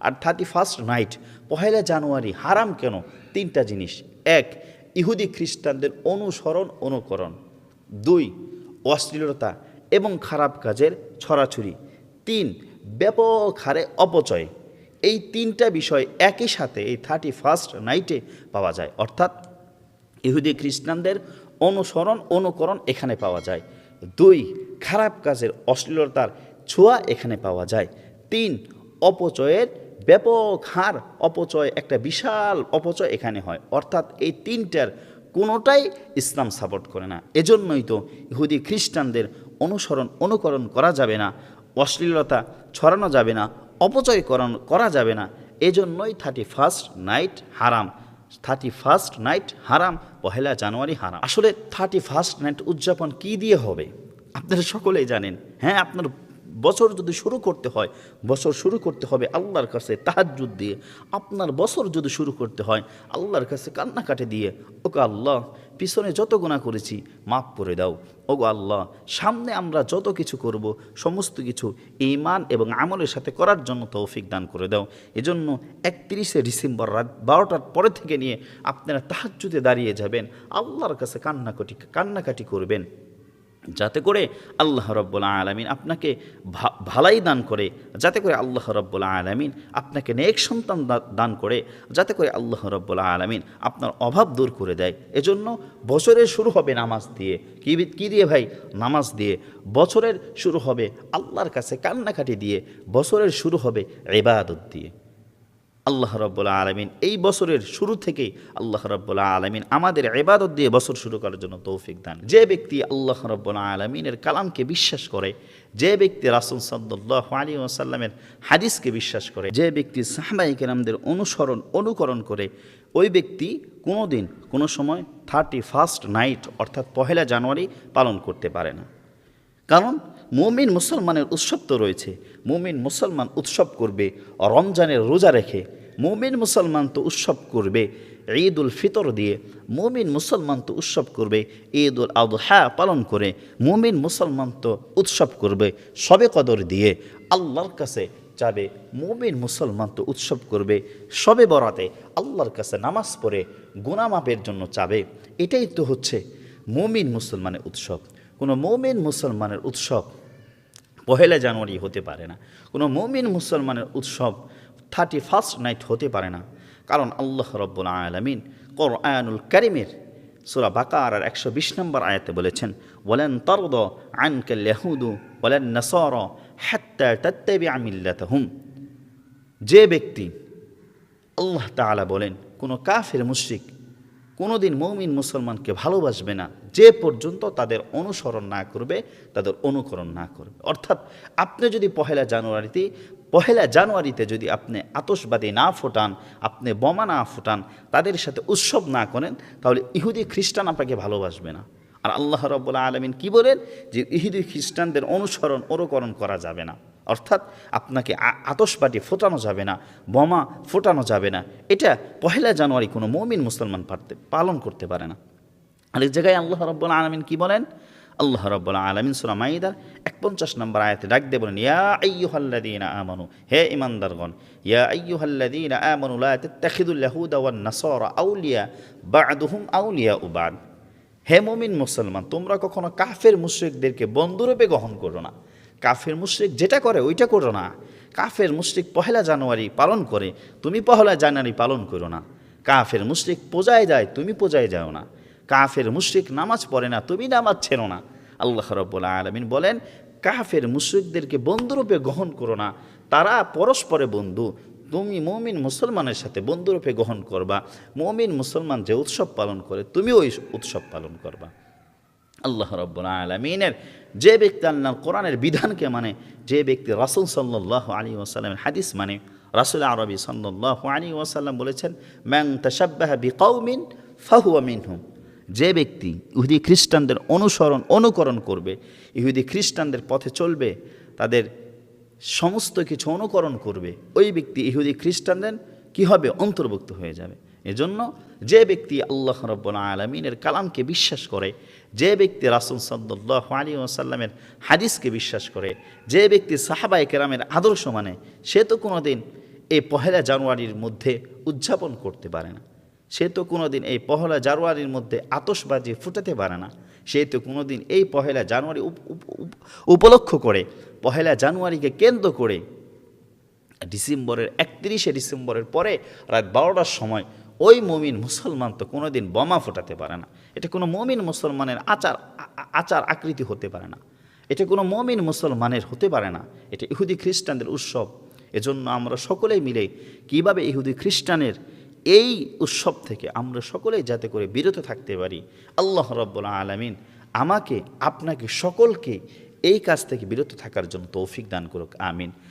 আর thirty first night পহেলা জানুয়ারি, হারাম কেন? তিনটা জিনিস। এক, ইহুদি খ্রিস্টানদের অনুসরণ, অনুকরণ। দুই, অশ্লীলতা এবং খারাপ কাজের ছড়াছড়ি। তিন, ব্যাপক হারে অপচয়। এই তিনটা বিষয় একই সাথে এই থার্টি ফার্স্ট নাইটে পাওয়া যায়। অর্থাৎ ইহুদি খ্রিস্টানদের অনুসরণ, অনুকরণ এখানে পাওয়া যায়। দুই, খারাপ কাজের অশ্লীলতার ছোঁয়া এখানে পাওয়া যায়। তিন, অপচয়ের ব্যাপক হার অপচয়, একটা বিশাল অপচয় এখানে হয়। অর্থাৎ এই তিনটার কোনোটাই ইসলাম সাপোর্ট করে না। এজন্যই তো ইহুদি খ্রিস্টানদের অনুসরণ, অনুকরণ করা যাবে না, অশ্লীলতা ছড়ানো যাবে না, অপচয় করা যাবে না। এজন্যই থার্টি ফার্স্ট নাইট হারাম থার্টি ফার্স্ট নাইট হারাম পহেলা জানুয়ারি হারাম আসলে থার্টি ফার্স্ট নাইট উদযাপন কি দিয়ে হবে? আপনারা সকলেই জানেন। হ্যাঁ আপনার বছর যদি শুরু করতে হয়, বছর শুরু করতে হবে আল্লাহর কাছে তাহাজ্জুদ দিয়ে। আপনার বছর যদি শুরু করতে হয়, আল্লাহর কাছে কান্নাকাটি দিয়ে ওকে আল্লাহ, পিছনে যত গুণা করেছি, মাফ করে দাও। ওগো আল্লাহ, সামনে আমরা যত কিছু করব, সমস্ত কিছু ইমান এবং আমলের সাথে করার জন্য তৌফিক দান করে দাও। এজন্য একত্রিশে ডিসেম্বর রাত বারোটার পরে থেকে নিয়ে আপনারা তাহাজ্জুদে দাঁড়িয়ে যাবেন। আল্লাহর কাছে কান্নাকাটি কান্নাকাটি করবেন। যাতে করে আল্লাহ রব্বুল্লা আলমিন আপনাকে ভালাই দান করে, যাতে করে আল্লাহ রব্বুল্লা আলমিন আপনাকে নেক সন্তান দান করে, যাতে করে আল্লাহ রব্বুল্লা আলমিন আপনার অভাব দূর করে দেয়। এজন্য বছরের শুরু হবে নামাজ দিয়ে। কী কী দিয়ে ভাই? নামাজ দিয়ে। বছরের শুরু হবে আল্লাহর কাছে কান্নাকাটি দিয়ে। বছরের শুরু হবে এবাদত দিয়ে। আল্লাহ রব্বুল্লা আলমিন। এই বছরের শুরু থেকেই আল্লাহ রব্বুল্লা আলমিন আমাদের এবাদত দিয়ে বছর শুরু করার জন্য তৌফিক দান। যে ব্যক্তি আল্লাহ রব্বুল্লা আলমিনের কালামকে বিশ্বাস করে, যে ব্যক্তি রাসুল সাল্লাহ আলী ওসাল্লামের হাদিসকে বিশ্বাস করে, যে ব্যক্তি সাহবাই কেরামদের অনুসরণ, অনুকরণ করে, ওই ব্যক্তি কোনো দিন কোনো সময় থার্টি ফার্স্ট নাইট অর্থাৎ পহেলা জানুয়ারি পালন করতে পারে না। কারণ মুমিন মুসলমানের উৎসব তো রয়েছে। মুমিন মুসলমান উৎসব করবে, রমজানের রোজা রেখে। মুমিন মুসলমান তো উৎসব করবে ঈদ উল ফিতর দিয়ে। মুমিন মুসলমান তো উৎসব করবে ঈদ উল আদহা পালন করে। মুমিন মুসলমান তো উৎসব করবে সবে কদর দিয়ে। আল্লাহর কাছে যাবে, মুমিন মুসলমান তো উৎসব করবে সবে বরাতে। আল্লাহর কাছে নামাজ পড়ে গুনামাপের জন্য চাবে। এটাই তো হচ্ছে মুমিন মুসলমানের উৎসব। কোনো মৌমিন মুসলমানের উৎসব পহেলা জানুয়ারি হতে পারে না। কোনো মৌমিন মুসলমানের উৎসব থার্টি ফার্স্ট নাইট হতে পারে না। কারণ আল্লাহ রব্বুল আলমিন কর আয়ানুল করিমের সুরা বাকার আর একশো বিশ নম্বর আয়াতে বলেছেন বলেন তরদ আনকাল লেহুদু বলেন নসর হাত্তা তত্তেবি আমিল্লাত হুম যে ব্যক্তি আল্লাহ তাআলা বলেন, কোনো কাফের মুশরিক কোনোদিন মৌমিন মুসলমানকে ভালোবাসবে না, যে পর্যন্ত তাদের অনুসরণ না করবে, তাদের অনুকরণ না করবে। অর্থাৎ আপনি যদি পহেলা জানুয়ারিতে পহেলা জানুয়ারিতে যদি আপনি আতসবাদী না ফোটান, আপনি বোমা না ফোটান, তাদের সাথে উৎসব না করেন, তাহলে ইহুদি খ্রিস্টান আপনাকে ভালোবাসবে না। আর আল্লাহ রব্বুল্লা আলমিন কি বলেন? যে ইহুদি খ্রিস্টানদের অনুসরণ, অনুকরণ করা যাবে না। অর্থাৎ আপনাকে আ- আতশবাজি ফোটানো যাবে না, বোমা ফোটানো যাবে না। এটা পহেলা জানুয়ারি কোনো মমিন মুসলমান পারতে, পালন করতে পারে না। আর এই জায়গায় আল্লাহ রব্বুল আলমিন কি বলেন? আল্লাহ রব্বুল আলমিন সুরা মাইদার এক পঞ্চাশ নম্বর আয়াতে ডাক দিয়ে বলেন, ইয়া আইয়ুহাল্লাযীনা আমানু, হে ইমানদারগণ ইয়া আইয়ুহাল্লাযীনা আমানু, লা তাত্তাখিযুল ইয়াহুদা ওয়ান নাসারা আউলিয়া বা'দুহুম আউলিয়া বা'দ। হে মমিন মুসলমান, তোমরা কখনো কাফের মুশরিকদেরকে বন্ধুরূপে গ্রহণ করো না। কাফের মুশরিক যেটা করে, ওইটা করো না। কাফের মুশরিক পহেলা জানুয়ারি পালন করে, তুমি পহেলা জানুয়ারি পালন করো না। কাফের মুশরিক পূজায় যায়, তুমি পূজায় যাও না। কাফের মুশরিক নামাজ পড়ে না, তুমি নামাজ ছেড়ো না। আল্লাহ রব্বুল আলমিন বলেন, কাফের মুশরিকদেরকে বন্ধুরূপে গ্রহণ করো না। তারা পরস্পরে বন্ধু। তুমি মমিন মুসলমানের সাথে বন্ধুরূপে গ্রহণ করবা। মমিন মুসলমান যে উৎসব পালন করে তুমিও ওই উৎসব পালন করবা। আল্লাহ রব্বুল আলমিনের। যে ব্যক্তি আল্লাহ কোরআনের বিধানকে মানে যে ব্যক্তি রাসুল সাল্লাহ আলী ওসাল্লামের হাদিস মানে রাসুল আরবি সাল্লাহ আলী ওয়াসাল্লাম বলেছেন ম্যাং তাসাব্বাহ বিকাউমিন ফাহুয়া মিনহুম। যে ব্যক্তি ইহুদি খ্রিস্টানদের অনুসরণ, অনুকরণ করবে, ইহুদি খ্রিস্টানদের পথে চলবে, তাদের সমস্ত কিছু অনুকরণ করবে, ওই ব্যক্তি ইহুদি খ্রিস্টানদের কি হবে? অন্তর্ভুক্ত হয়ে যাবে। এজন্য যে ব্যক্তি আল্লাহ রব্বুল আলমিনের কালামকে বিশ্বাস করে, যে ব্যক্তি রাসুল সাল্লাহ আলী ওসাল্লামের হাদিসকে বিশ্বাস করে, যে ব্যক্তি সাহাবাই কেরামের আদর্শ মানে সে তো কোনো দিন এই পহেলা জানুয়ারির মধ্যে উদযাপন করতে পারে না। সে তো কোনোদিন এই পহেলা জানুয়ারির মধ্যে আতসবাজি ফুটাতে পারে না। সে তো কোনোদিন এই পহেলা জানুয়ারি উপ- উপ- উপ- উপলক্ষ করে, পহেলা জানুয়ারিকে কেন্দ্র করে, ডিসেম্বরের একত্রিশে ডিসেম্বরের পরে রাত বারোটার সময় ওই মমিন মুসলমান তো কোনোদিন বোমা ফোটাতে পারে না। এটা কোনো মমিন মুসলমানের আচার আচার আকৃতি হতে পারে না। এটা কোনো মমিন মুসলমানের হতে পারে না। এটা ইহুদি খ্রিস্টানদের উৎসব। এজন্য আমরা সকলেই মিলে কীভাবে ইহুদি খ্রিস্টানের এই উৎসব থেকে আমরা সকলেই যাতে করে বিরত থাকতে পারি, আল্লাহ রব্বুল আলমিন আমাকে, আপনাকে সকলকে এই কাজ থেকে বিরত থাকার জন্য তৌফিক দান করুক, আমিন।